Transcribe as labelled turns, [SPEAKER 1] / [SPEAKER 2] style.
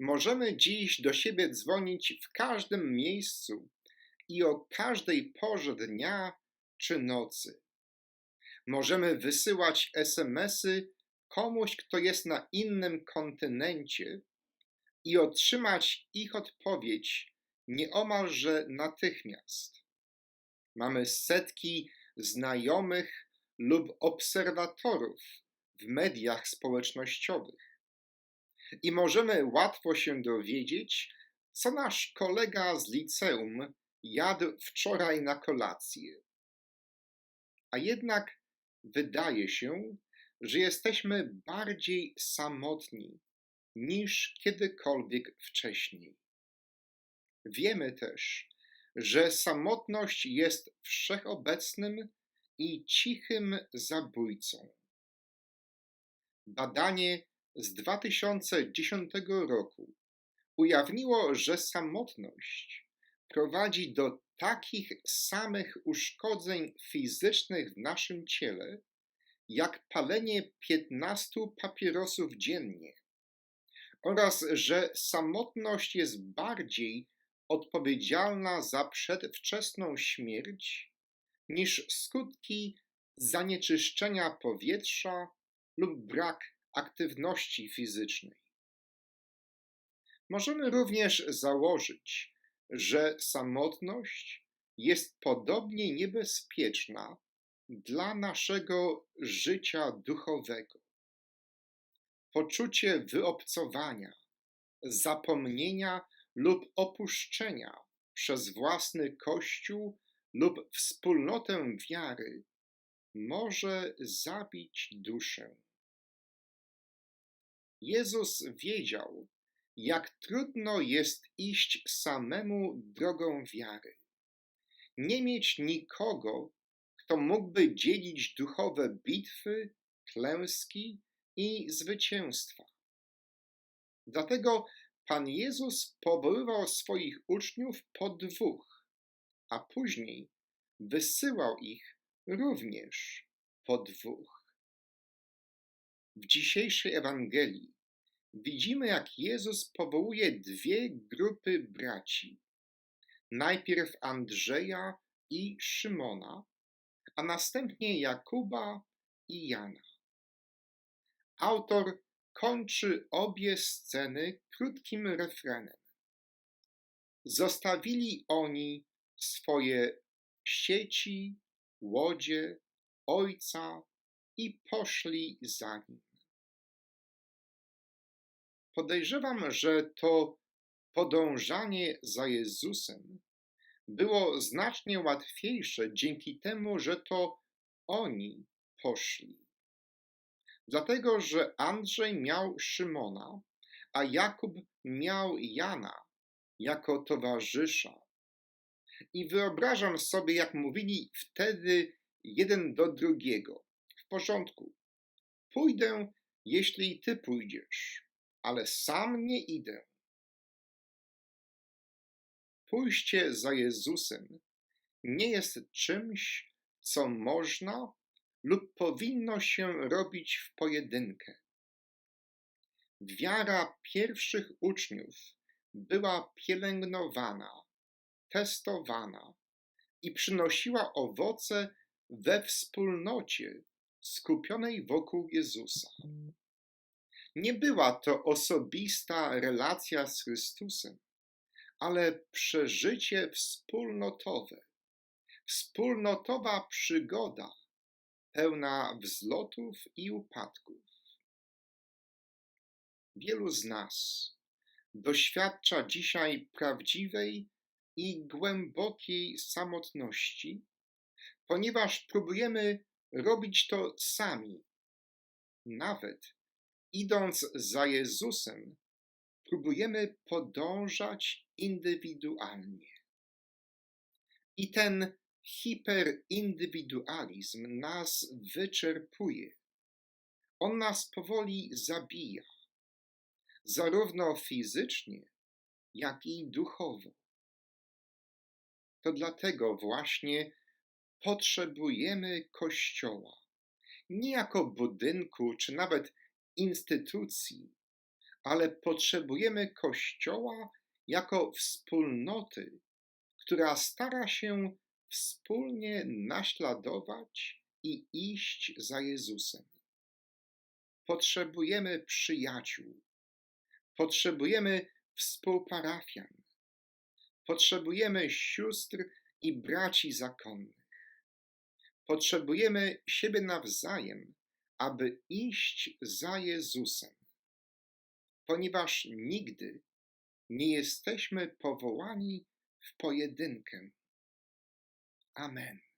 [SPEAKER 1] Możemy dziś do siebie dzwonić w każdym miejscu i o każdej porze dnia czy nocy. Możemy wysyłać SMSy komuś, kto jest na innym kontynencie i otrzymać ich odpowiedź nieomalże natychmiast. Mamy setki znajomych lub obserwatorów w mediach społecznościowych i możemy łatwo się dowiedzieć, co nasz kolega z liceum jadł wczoraj na kolację. A jednak wydaje się, że jesteśmy bardziej samotni niż kiedykolwiek wcześniej. Wiemy też, że samotność jest wszechobecnym i cichym zabójcą. Badanie z 2010 roku ujawniło, że samotność prowadzi do takich samych uszkodzeń fizycznych w naszym ciele, jak palenie 15 papierosów dziennie, oraz że samotność jest bardziej odpowiedzialna za przedwczesną śmierć niż skutki zanieczyszczenia powietrza lub brak aktywności fizycznej. Możemy również założyć, że samotność jest podobnie niebezpieczna dla naszego życia duchowego. Poczucie wyobcowania, zapomnienia lub opuszczenia przez własny kościół lub wspólnotę wiary może zabić duszę. Jezus wiedział, jak trudno jest iść samemu drogą wiary. Nie mieć nikogo, kto mógłby dzielić duchowe bitwy, klęski i zwycięstwa. Dlatego Pan Jezus powoływał swoich uczniów po dwóch, a później wysyłał ich również po dwóch. W dzisiejszej Ewangelii widzimy, jak Jezus powołuje dwie grupy braci. Najpierw Andrzeja i Szymona, a następnie Jakuba i Jana. Autor kończy obie sceny krótkim refrenem. Zostawili oni swoje sieci, łodzie, ojca i poszli za nim. Podejrzewam, że to podążanie za Jezusem było znacznie łatwiejsze dzięki temu, że to oni poszli. Dlatego, że Andrzej miał Szymona, a Jakub miał Jana jako towarzysza. I wyobrażam sobie, jak mówili wtedy jeden do drugiego: W porządku, pójdę, jeśli ty pójdziesz, ale sam nie idę. Pójście za Jezusem nie jest czymś, co można lub powinno się robić w pojedynkę. Wiara pierwszych uczniów była pielęgnowana, testowana i przynosiła owoce we wspólnocie skupionej wokół Jezusa. Nie była to osobista relacja z Chrystusem, ale przeżycie wspólnotowe, wspólnotowa przygoda pełna wzlotów i upadków. Wielu z nas doświadcza dzisiaj prawdziwej i głębokiej samotności, ponieważ próbujemy robić to sami. Nawet idąc za Jezusem, próbujemy podążać indywidualnie. I ten hiperindywidualizm nas wyczerpuje. On nas powoli zabija, zarówno fizycznie, jak i duchowo. To dlatego właśnie potrzebujemy Kościoła. Nie jako budynku czy nawet instytucji, ale potrzebujemy Kościoła jako wspólnoty, która stara się wspólnie naśladować i iść za Jezusem. Potrzebujemy przyjaciół, potrzebujemy współparafian, potrzebujemy sióstr i braci zakonnych. Potrzebujemy siebie nawzajem, aby iść za Jezusem, ponieważ nigdy nie jesteśmy powołani w pojedynkę. Amen.